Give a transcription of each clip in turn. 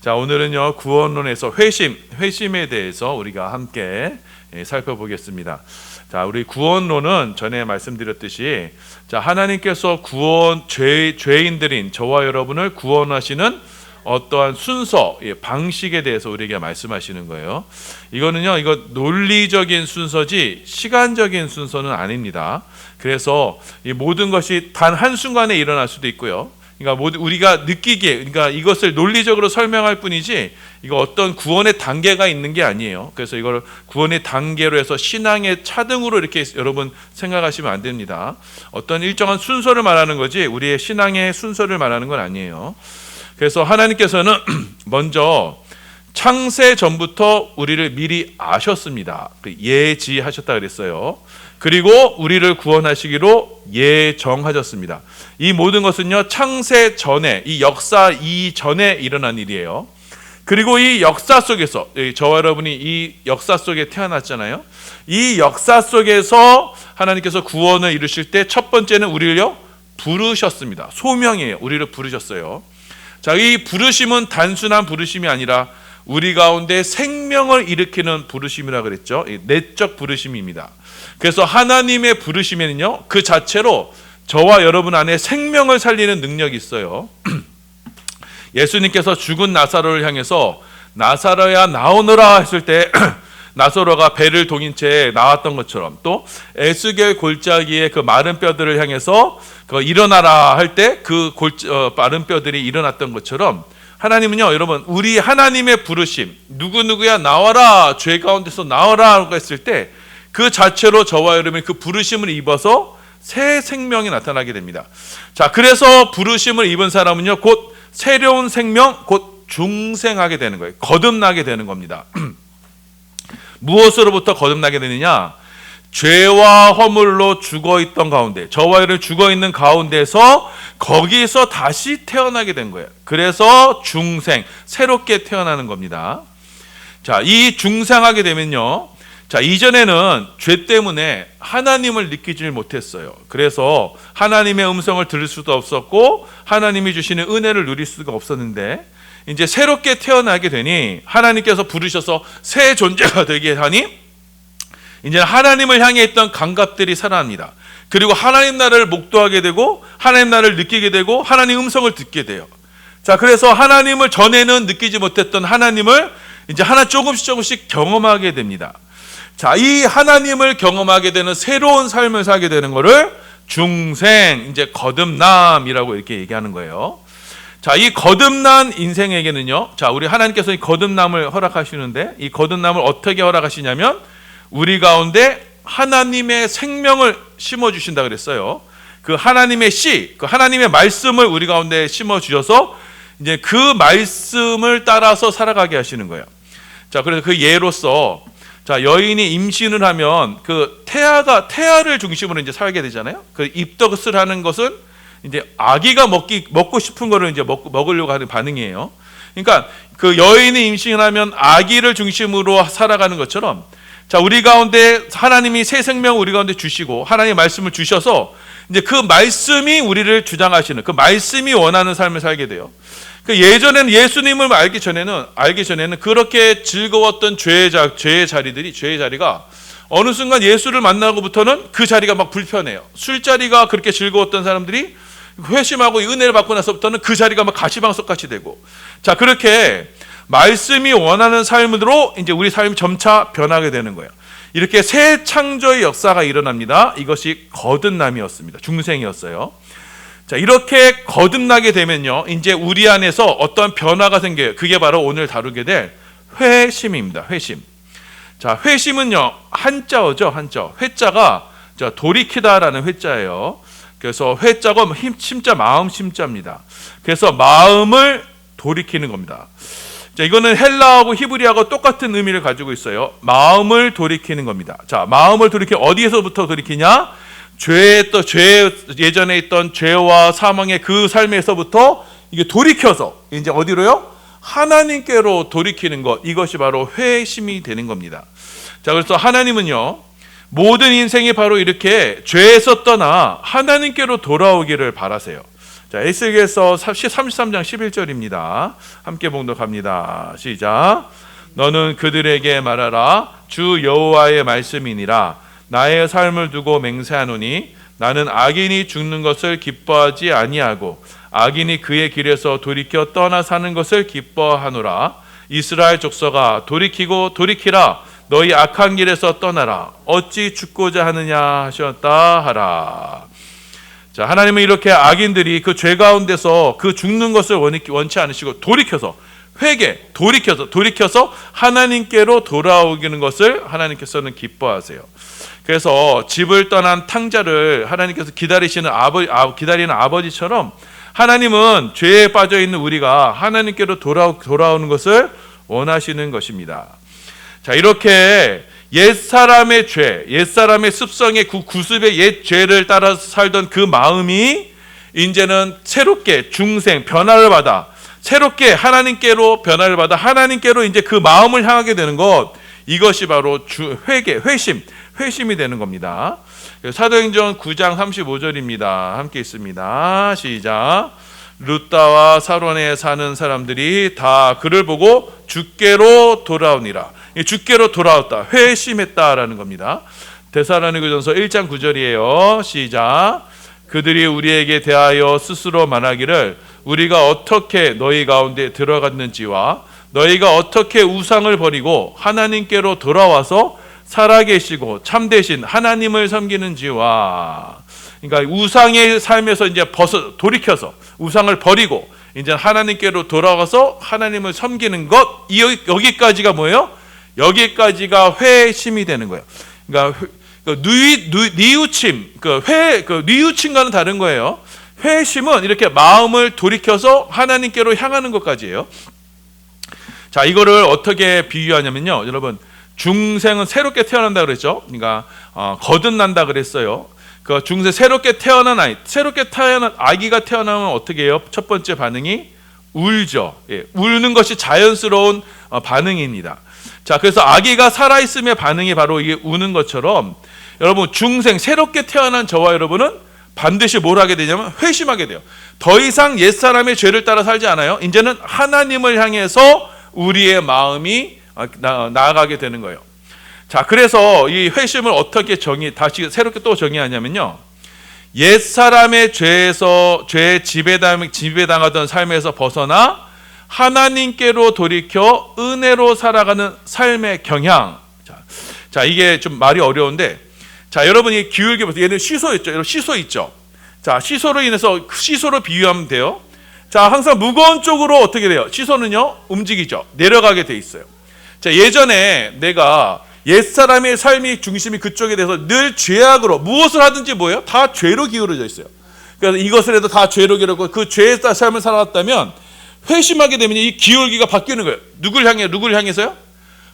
자, 오늘은요, 구원론에서 회심, 회심에 대해서 우리가 함께 예, 살펴보겠습니다. 자, 우리 구원론은 전에 말씀드렸듯이 자, 하나님께서 구원 죄 죄인들인 저와 여러분을 구원하시는 어떠한 순서, 예, 방식에 대해서 우리에게 말씀하시는 거예요. 이거는요, 이거 논리적인 순서지 시간적인 순서는 아닙니다. 그래서 이 모든 것이 단 한 순간에 일어날 수도 있고요. 그러니까 우리가 느끼기에, 그러니까 이것을 논리적으로 설명할 뿐이지 이거 어떤 구원의 단계가 있는 게 아니에요. 그래서 이걸 구원의 단계로 해서 신앙의 차등으로 이렇게 여러분 생각하시면 안 됩니다. 어떤 일정한 순서를 말하는 거지 우리의 신앙의 순서를 말하는 건 아니에요. 그래서 하나님께서는 먼저 창세 전부터 우리를 미리 아셨습니다. 그 예지하셨다 그랬어요. 그리고 우리를 구원하시기로 예정하셨습니다. 이 모든 것은요 창세 전에 이 역사 이전에 일어난 일이에요. 그리고 이 역사 속에서 예, 저와 여러분이 이 역사 속에 태어났잖아요. 이 역사 속에서 하나님께서 구원을 이루실 때 첫 번째는 우리를요 부르셨습니다. 소명이에요. 우리를 부르셨어요. 자, 이 부르심은 단순한 부르심이 아니라 우리 가운데 생명을 일으키는 부르심이라 그랬죠. 이 내적 부르심입니다. 그래서 하나님의 부르심에는요, 그 자체로 저와 여러분 안에 생명을 살리는 능력이 있어요. 예수님께서 죽은 나사로를 향해서 나사로야 나오너라 했을 때 나사로가 배를 동인 채 나왔던 것처럼 또 에스겔 골짜기의 그 마른 뼈들을 향해서 그 일어나라 할 때그 어, 마른 뼈들이 일어났던 것처럼 하나님은요 여러분 우리 하나님의 부르심 누구 누구야 나와라 죄 가운데서 나와라 라고 했을 때 그 자체로 저와 여러분이 그 부르심을 입어서 새 생명이 나타나게 됩니다. 자 그래서 부르심을 입은 사람은요 곧 새로운 생명 곧 중생하게 되는 거예요. 거듭나게 되는 겁니다. 무엇으로부터 거듭나게 되느냐? 죄와 허물로 죽어 있던 가운데, 저와 이를 죽어 있는 가운데서 거기서 다시 태어나게 된 거예요. 그래서 중생, 새롭게 태어나는 겁니다. 자, 이 중생하게 되면요. 자, 이전에는 죄 때문에 하나님을 느끼질 못했어요. 그래서 하나님의 음성을 들을 수도 없었고, 하나님이 주시는 은혜를 누릴 수가 없었는데, 이제 새롭게 태어나게 되니, 하나님께서 부르셔서 새 존재가 되게 하니, 이제 하나님을 향해 있던 감각들이 살아납니다. 그리고 하나님 나라를 목도하게 되고, 하나님 나라를 느끼게 되고, 하나님 음성을 듣게 돼요. 자, 그래서 하나님을 전에는 느끼지 못했던 하나님을 이제 하나 조금씩 조금씩 경험하게 됩니다. 자, 이 하나님을 경험하게 되는 새로운 삶을 살게 되는 것을 중생, 이제 거듭남이라고 이렇게 얘기하는 거예요. 자, 이 거듭난 인생에게는요, 자, 우리 하나님께서 이 거듭남을 허락하시는데, 이 거듭남을 어떻게 허락하시냐면, 우리 가운데 하나님의 생명을 심어 주신다 그랬어요. 그 하나님의 씨, 그 하나님의 말씀을 우리 가운데 심어 주셔서, 이제 그 말씀을 따라서 살아가게 하시는 거예요. 자, 그래서 그 예로서, 자, 여인이 임신을 하면 그 태아가 태아를 중심으로 이제 살게 되잖아요. 그 입덧을 하는 것은 이제 아기가 먹기 먹고 싶은 거를 이제 먹, 먹으려고 하는 반응이에요. 그러니까 그 여인이 임신하면 아기를 중심으로 살아가는 것처럼 자, 우리 가운데 하나님이 새 생명 우리 가운데 주시고 하나님의 말씀을 주셔서 이제 그 말씀이 우리를 주장하시는 그 말씀이 원하는 삶을 살게 돼요. 그 예전에는 예수님을 알기 전에는 알기 전에는 그렇게 즐거웠던 죄의 자 죄의 자리들이 죄의 자리가 어느 순간 예수를 만나고부터는 그 자리가 막 불편해요. 술자리가 그렇게 즐거웠던 사람들이 회심하고 은혜를 받고 나서부터는 그 자리가 막 가시방석 같이 되고 자 그렇게 말씀이 원하는 삶으로 이제 우리 삶이 점차 변하게 되는 거예요. 이렇게 새 창조의 역사가 일어납니다. 이것이 거듭남이었습니다. 중생이었어요. 자, 이렇게 거듭나게 되면요. 이제 우리 안에서 어떤 변화가 생겨요. 그게 바로 오늘 다루게 될 회심입니다. 회심. 자, 회심은요. 한자어죠. 한자. 회자가 자, 돌이키다라는 회자예요. 그래서 회자가 힘 심자 마음 심자입니다. 그래서 마음을 돌이키는 겁니다. 자, 이거는 헬라하고 히브리하고 똑같은 의미를 가지고 있어요. 마음을 돌이키는 겁니다. 자, 마음을 돌이키 어디에서부터 돌이키냐? 죄, 또 죄, 예전에 있던 죄와 사망의 그 삶에서부터 이게 돌이켜서 이제 어디로요? 하나님께로 돌이키는 것. 이것이 바로 회심이 되는 겁니다. 자, 그래서 하나님은요, 모든 인생이 바로 이렇게 죄에서 떠나 하나님께로 돌아오기를 바라세요. 자, 에스겔서 33장 11절입니다. 함께 봉독합니다. 시작. 너는 그들에게 말하라 주 여호와의 말씀이니라 나의 삶을 두고 맹세하노니 나는 악인이 죽는 것을 기뻐하지 아니하고 악인이 그의 길에서 돌이켜 떠나 사는 것을 기뻐하노라 이스라엘 족속아 돌이키고 돌이키라 너희 악한 길에서 떠나라 어찌 죽고자 하느냐 하셨다 하라 자 하나님은 이렇게 악인들이 그 죄 가운데서 그 죽는 것을 원치, 않으시고 돌이켜서 회개 돌이켜서 돌이켜서 하나님께로 돌아오기는 것을 하나님께서는 기뻐하세요. 그래서 집을 떠난 탕자를 하나님께서 기다리시는 아버 아, 기다리는 아버지처럼 하나님은 죄에 빠져 있는 우리가 하나님께로 돌아 돌아오는 것을 원하시는 것입니다. 자 이렇게 옛 사람의 죄, 옛 사람의 습성의 구, 구습의 옛 죄를 따라서 살던 그 마음이 이제는 새롭게 중생 변화를 받아 새롭게 하나님께로 변화를 받아 하나님께로 이제 그 마음을 향하게 되는 것 이것이 바로 주, 회개, 회심, 회심이 되는 겁니다. 사도행전 9장 35절입니다. 함께 있습니다. 시작. 루따와 사론에 사는 사람들이 다 그를 보고 주께로 돌아오니라. 이 주께로 돌아왔다. 회심했다라는 겁니다. 데살로니가전서 1장 9절이에요. 시작. 그들이 우리에게 대하여 스스로 말하기를 우리가 어떻게 너희 가운데 들어갔는지와 너희가 어떻게 우상을 버리고 하나님께로 돌아와서 살아계시고 참되신 하나님을 섬기는지와 그러니까 우상의 삶에서 이제 벗어 돌이켜서 우상을 버리고 이제 하나님께로 돌아가서 하나님을 섬기는 것 이- 여기까지가 뭐예요? 여기까지가 회심이 되는 거예요. 그러니까 회- 그 누이, 누, 뉘우침, 그 회, 그 뉘우침과는 다른 거예요. 회심은 이렇게 마음을 돌이켜서 하나님께로 향하는 것까지예요. 자, 이거를 어떻게 비유하냐면요. 여러분, 중생은 새롭게 태어난다 그랬죠. 그러니까 어, 거듭난다 그랬어요. 그 중생 새롭게 태어난 아이, 새롭게 태어난 아기가 태어나면 어떻게 해요? 첫 번째 반응이 울죠. 예, 울는 것이 자연스러운 어, 반응입니다. 자, 그래서 아기가 살아 있음의 반응이 바로 이게 우는 것처럼 여러분 중생 새롭게 태어난 저와 여러분은 반드시 뭘 하게 되냐면 회심하게 돼요. 더 이상 옛 사람의 죄를 따라 살지 않아요. 이제는 하나님을 향해서 우리의 마음이 어, 나- 나아가게 되는 거예요. 자, 그래서 이 회심을 어떻게 정의 다시 새롭게 또 정의하냐면요. 옛 사람의 죄에서 죄 지배당 지배당하던 삶에서 벗어나 하나님께로 돌이켜 은혜로 살아가는 삶의 경향. 자, 자 이게 좀 말이 어려운데, 자 여러분이 기울게 보세요. 얘는 시소 있죠. 여러분 시소 있죠. 자 시소로 인해서 시소로 비유하면 돼요. 자 항상 무거운 쪽으로 어떻게 돼요? 시소는요 움직이죠. 내려가게 돼 있어요. 자 예전에 내가 옛 사람의 삶이 중심이 그쪽에 대해서 늘 죄악으로 무엇을 하든지 뭐예요? 다 죄로 기울어져 있어요. 그래서 이것을 해도 다 죄로 기울고 그 죄의 삶을 살아왔다면 회심하게 되면 이 기울기가 바뀌는 거예요. 누굴 향해 누굴 향해서요?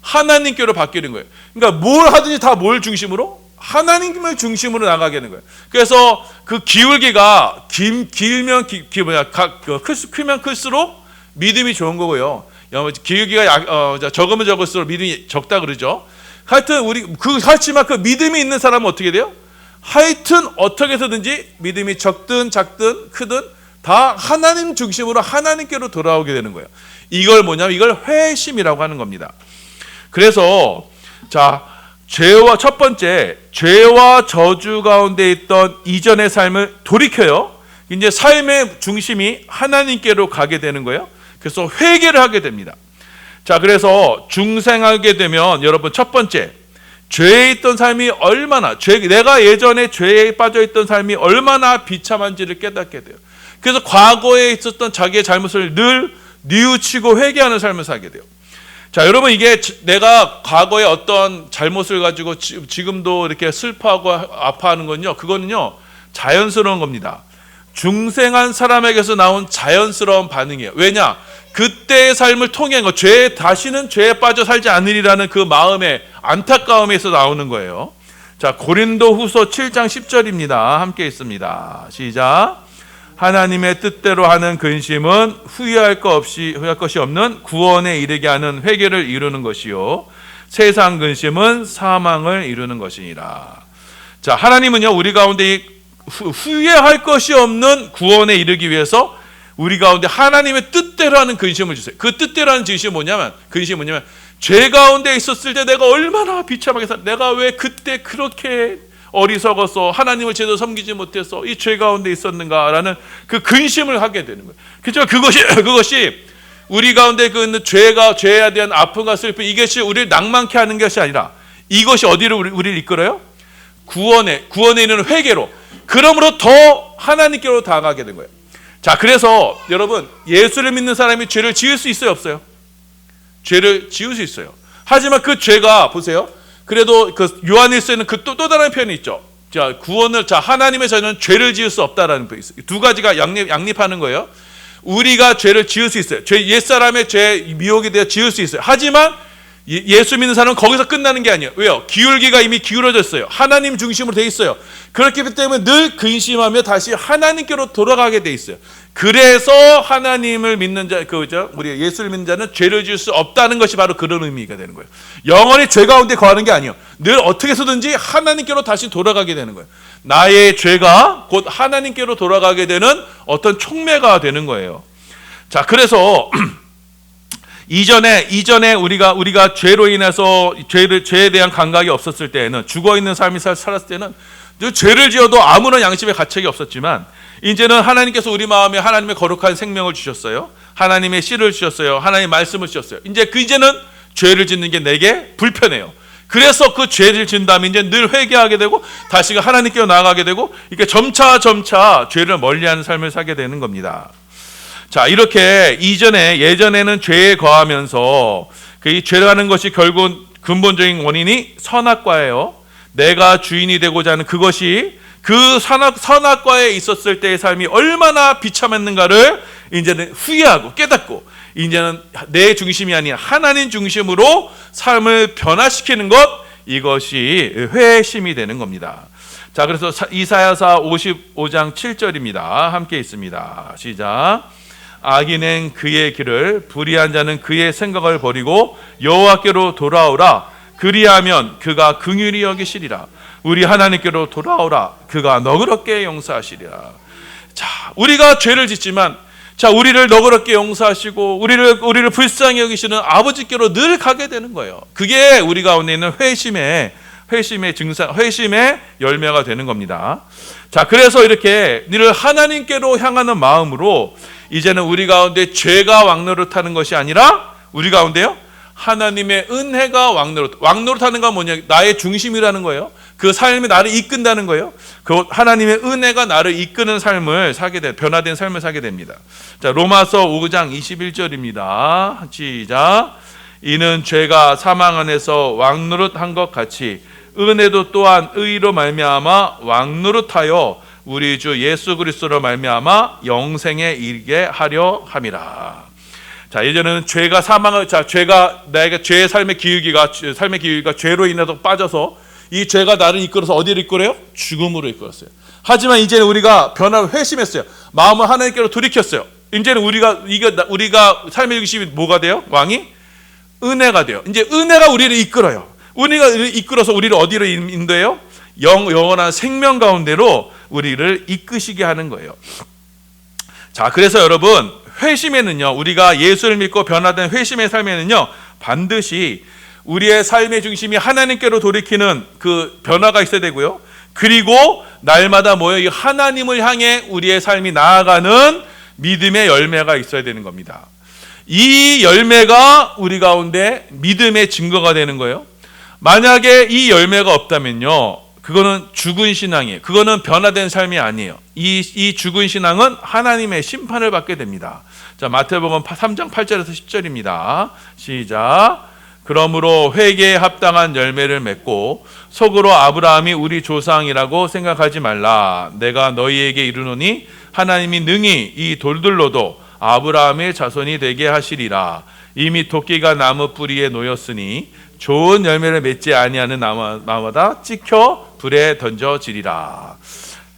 하나님께로 바뀌는 거예요. 그러니까 뭘 하든지 다 뭘 중심으로? 하나님을 중심으로 나가게 되는 거예요. 그래서 그 기울기가 긴 길면 기, 기 뭐야 각, 그, 클, 크면 클수록 믿음이 좋은 거고요. 여- 기울기가 약, 어, 자, 적으면 적을수록 믿음이 적다 그러죠. 하여튼 우리 그 하지만 그 믿음이 있는 사람은 어떻게 돼요? 하여튼 어떻게 해서든지 믿음이 적든 작든 크든 다 하나님 중심으로 하나님께로 돌아오게 되는 거예요. 이걸 뭐냐면 이걸 회심이라고 하는 겁니다. 그래서 자 죄와 첫 번째 죄와 저주 가운데 있던 이전의 삶을 돌이켜요. 이제 삶의 중심이 하나님께로 가게 되는 거예요. 그래서 회개를 하게 됩니다. 자 그래서 중생하게 되면 여러분 첫 번째 죄에 있던 삶이 얼마나 죄 내가 예전에 죄에 빠져 있던 삶이 얼마나 비참한지를 깨닫게 돼요. 그래서 과거에 있었던 자기의 잘못을 늘 뉘우치고 회개하는 삶을 살게 돼요. 자, 여러분 이게 지- 내가 과거에 어떤 잘못을 가지고 지, 지금도 이렇게 슬퍼하고 아- 아파하는 건요. 그거는요. 자연스러운 겁니다. 중생한 사람에게서 나온 자연스러운 반응이에요. 왜냐? 그때의 삶을 통해 거죄 다시는 죄에 빠져 살지 않으리라는 그 마음의 안타까움에서 나오는 거예요. 자, 고린도후서 7장 10절입니다. 함께 있습니다. 시작. 하나님의 뜻대로 하는 근심은 후회할 것 없이 후회할 것이 없는 구원에 이르게 하는 회개를 이루는 것이요 세상 근심은 사망을 이루는 것이니라. 자, 하나님은요 우리 가운데 이 후- 후회할 것이 없는 구원에 이르기 위해서 우리 가운데 하나님의 뜻대로 하는 근심을 주세요. 그 뜻대로 하는 근심이 뭐냐면 근심이 뭐냐면 죄 가운데 있었을 때 내가 얼마나 비참하게 살 내가 왜 그때 그렇게 어리석어서 하나님을 제대로 섬기지 못해서 이 죄 가운데 있었는가라는 그 근심을 하게 되는 거예요. 그죠? 그것이 그것이 우리 가운데 그 죄가 죄에 대한 아픔과 슬픔 이것이 우리를 낭만케 하는 것이 아니라 이것이 어디로 우리, 우리를 이끌어요? 구원에 구원에 있는 회개로 그러므로 더 하나님께로 다가가게 된 거예요. 자, 그래서 여러분 예수를 믿는 사람이 죄를 지을 수 있어요, 없어요? 죄를 지을 수 있어요. 하지만 그 죄가 보세요. 그래도 그 요한일서에는 그 또 또 다른 표현이 있죠. 자, 구원을 자 하나님의 자녀는 죄를 지을 수 없다라는 표현이 있어요. 두 가지가 양립 양립하는 거예요. 우리가 죄를 지을 수 있어요. 죄 옛사람의 죄 미혹에 대해 지을 수 있어요. 하지만 예- 예수 믿는 사람은 거기서 끝나는 게 아니에요. 왜요? 기울기가 이미 기울어졌어요. 하나님 중심으로 돼 있어요. 그렇기 때문에 늘 근심하며 다시 하나님께로 돌아가게 돼 있어요. 그래서 하나님을 믿는 자, 그죠? 우리 예수를 믿는 자는 죄를 지을 수 없다는 것이 바로 그런 의미가 되는 거예요. 영원히 죄 가운데 거하는 게 아니에요. 늘 어떻게 해서든지 하나님께로 다시 돌아가게 되는 거예요. 나의 죄가 곧 하나님께로 돌아가게 되는 어떤 촉매가 되는 거예요. 자, 그래서 이전에 이전에 우리가 우리가 죄로 인해서 죄를 죄에 대한 감각이 없었을 때에는 죽어 있는 삶이 살- 살았을 때는 늘 죄를 지어도 아무런 양심의 가책이 없었지만 이제는 하나님께서 우리 마음에 하나님의 거룩한 생명을 주셨어요. 하나님의 씨를 주셨어요. 하나님의 말씀을 주셨어요. 이제 그 이제는 죄를 짓는 게 내게 불편해요. 그래서 그 죄를 진 다음에 이제 늘 회개하게 되고 다시 하나님께로 나아가게 되고 이렇게 점차 점차 죄를 멀리하는 삶을 살게 되는 겁니다. 자, 이렇게 이전에 예전에는 죄에 거하면서 그이 죄라는 것이 결국 근본적인 원인이 선악과예요. 내가 주인이 되고자 하는 그것이 그 선악 선악과에 있었을 때의 삶이 얼마나 비참했는가를 이제는 후회하고 깨닫고 이제는 내 중심이 아닌 하나님 중심으로 삶을 변화시키는 것 이것이 회심이 되는 겁니다. 자, 그래서 사- 이사야서 55장 7절입니다. 함께 있습니다. 시작. 악인은 그의 길을 불의한 자는 그의 생각을 버리고 여호와께로 돌아오라. 그리하면 그가 긍휼히 여기시리라. 우리 하나님께로 돌아오라. 그가 너그럽게 용서하시리라. 자 우리가 죄를 짓지만 자 우리를 너그럽게 용서하시고 우리를 우리를 불쌍히 여기시는 아버지께로 늘 가게 되는 거예요. 그게 우리 가운데 있는 회심의 회심의 증상 회심의 열매가 되는 겁니다. 자 그래서 이렇게 늘 하나님께로 향하는 마음으로 이제는 우리 가운데 죄가 왕노릇하는 것이 아니라 우리 가운데요? 하나님의 은혜가 왕노릇 왕노릇하는 건 뭐냐? 나의 중심이라는 거예요. 그 삶이 나를 이끈다는 거예요. 그 하나님의 은혜가 나를 이끄는 삶을 살게 돼 변화된 삶을 살게 됩니다. 자 로마서 5장 21절입니다. 시작. 이는 죄가 사망 안에서 왕노릇한 것 같이 은혜도 또한 의로 말미암아 왕노릇하여 우리 주 예수 그리스도로 말미암아 영생에 이르게 하려 함이라. 자 이제는 죄가 사망을 자 죄가 나에게 죄의 삶의 기울기가 삶의 기울기가 죄로 인해서 빠져서 이 죄가 나를 이끌어서 어디로 이끌어요? 죽음으로 이끌었어요. 하지만 이제는 우리가 변화를 회심했어요. 마음을 하나님께로 돌이켰어요. 이제는 우리가 이게 우리가 삶의 중심이 뭐가 돼요? 왕이 은혜가 돼요. 이제 은혜가 우리를 이끌어요. 은혜가 이끌어서 우리를 어디로 인도해요? 영, 영원한 생명 가운데로 우리를 이끄시게 하는 거예요. 자, 그래서 여러분, 회심에는요, 우리가 예수를 믿고 변화된 회심의 삶에는요, 반드시 우리의 삶의 중심이 하나님께로 돌이키는 그 변화가 있어야 되고요. 그리고 날마다 모여 이 하나님을 향해 우리의 삶이 나아가는 믿음의 열매가 있어야 되는 겁니다. 이 열매가 우리 가운데 믿음의 증거가 되는 거예요. 만약에 이 열매가 없다면요. 그거는 죽은 신앙이에요. 그거는 변화된 삶이 아니에요. 이, 이 죽은 신앙은 하나님의 심판을 받게 됩니다. 자, 마태복음 3장 8절에서 10절입니다. 시작. 그러므로 회개에 합당한 열매를 맺고 속으로 아브라함이 우리 조상이라고 생각하지 말라. 내가 너희에게 이르노니 하나님이 능히 이 돌들로도 아브라함의 자손이 되게 하시리라. 이미 도끼가 나무 뿌리에 놓였으니 좋은 열매를 맺지 아니하는 나무마다 찍혀 불에 던져지리라.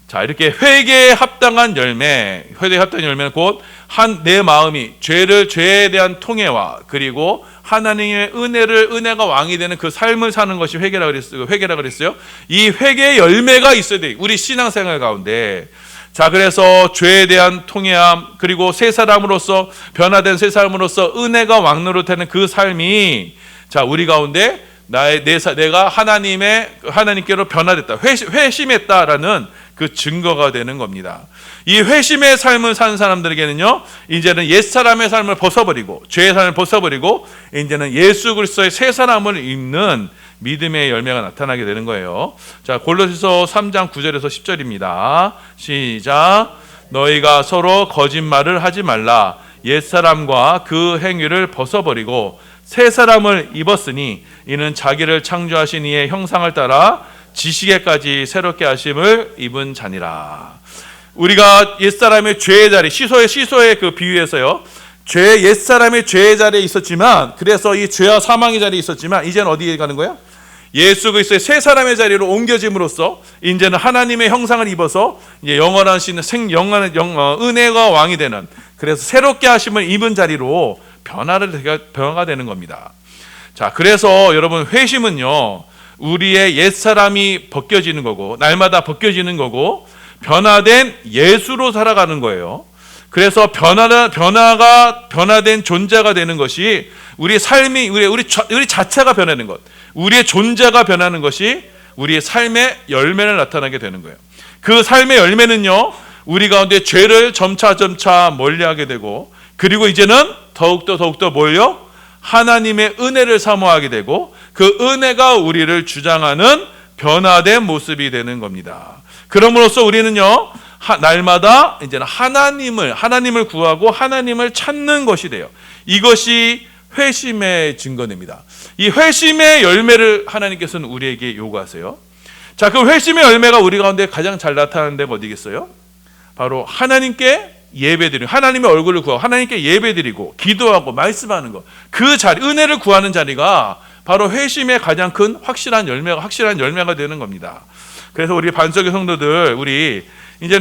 자 이렇게 회개에 합당한 열매, 회개에 합당한 열매는 곧 한 내 마음이 죄를 죄에 대한 통해와 그리고 하나님의 은혜를 은혜가 왕이 되는 그 삶을 사는 것이 회개라 그랬어요. 회개라 그랬어요. 이 회개의 열매가 있어야 돼. 우리 신앙생활 가운데. 자, 그래서 죄에 대한 통해함 그리고 새 사람으로서 변화된 새 사람으로서 은혜가 왕노릇 하는 그 삶이 자, 우리 가운데 나의 내 사- 내가 하나님의 하나님께로 변화됐다. 회심, 회심했다라는 그 증거가 되는 겁니다. 이 회심의 삶을 사는 사람들에게는요, 이제는 옛 사람의 삶을 벗어버리고 죄의 삶을 벗어버리고 이제는 예수 그리스도의 새 사람을 입는 믿음의 열매가 나타나게 되는 거예요. 자, 골로새서 3장 9절에서 10절입니다. 시작. 너희가 서로 거짓말을 하지 말라. 옛 사람과 그 행위를 벗어버리고 새 사람을 입었으니 이는 자기를 창조하신 이의 형상을 따라 지식에까지 새롭게 하심을 입은 자니라. 우리가 옛사람의 죄의 자리, 시소의 시소의 그 비유에서요. 죄 옛사람의 죄의 자리에 있었지만 그래서 이 죄와 사망의 자리에 있었지만 이제는 어디에 가는 거야? 예수 그리스도의 새 사람의 자리로 옮겨짐으로써 이제는 하나님의 형상을 입어서 이제 영원하신 생 영원한 영, 어, 은혜가 왕이 되는 그래서 새롭게 하심을 입은 자리로 변화를 변화가 되는 겁니다. 자, 그래서 여러분 회심은요. 우리의 옛 사람이 벗겨지는 거고 날마다 벗겨지는 거고 변화된 예수로 살아가는 거예요. 그래서 변화 변화가 변화된 존재가 되는 것이 우리 삶이 우리 우리 자- 우리 자체가 변하는 것, 우리의 존재가 변하는 것이 우리의 삶의 열매를 나타나게 되는 거예요. 그 삶의 열매는요, 우리 가운데 죄를 점차 점차 멀리하게 되고, 그리고 이제는 더욱더 더욱더 뭘요? 하나님의 은혜를 사모하게 되고, 그 은혜가 우리를 주장하는 변화된 모습이 되는 겁니다. 그럼으로써 우리는요, 하- 날마다 이제는 하나님을 하나님을 구하고 하나님을 찾는 것이 돼요. 이것이 회심의 증거입니다. 이 회심의 열매를 하나님께서는 우리에게 요구하세요. 자, 그 회심의 열매가 우리 가운데 가장 잘 나타나는 데가 어디겠어요? 바로 하나님께 예배드리고 하나님의 얼굴을 구하고 하나님께 예배드리고 기도하고 말씀하는 것. 그 자리 은혜를 구하는 자리가 바로 회심의 가장 큰 확실한 열매가 확실한 열매가 되는 겁니다. 그래서 우리 반석의 성도들 우리 이제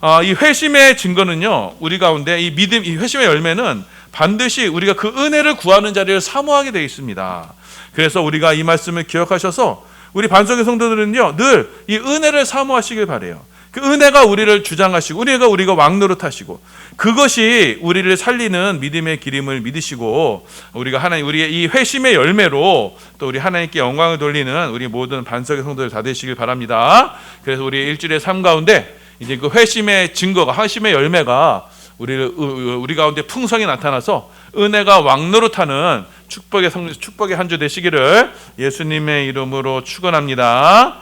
어, 이 회심의 증거는요. 우리 가운데 이 믿음 이 회심의 열매는 반드시 우리가 그 은혜를 구하는 자리를 사모하게 되어 있습니다. 그래서 우리가 이 말씀을 기억하셔서 우리 반석의 성도들은요. 늘 이 은혜를 사모하시길 바래요. 그 은혜가 우리를 주장하시고 은혜가 우리가 왕노릇하시고 그것이 우리를 살리는 믿음의 기림을 믿으시고 우리가 하나님 우리의 이 회심의 열매로 또 우리 하나님께 영광을 돌리는 우리 모든 반석의 성도들 다 되시길 바랍니다. 그래서 우리 일주일의 삶 가운데 이제 그 회심의 증거가 회심의 열매가 우리 우리 가운데 풍성히 나타나서 은혜가 왕노릇하는 축복의 성 축복의 한 주 되시기를 예수님의 이름으로 축원합니다.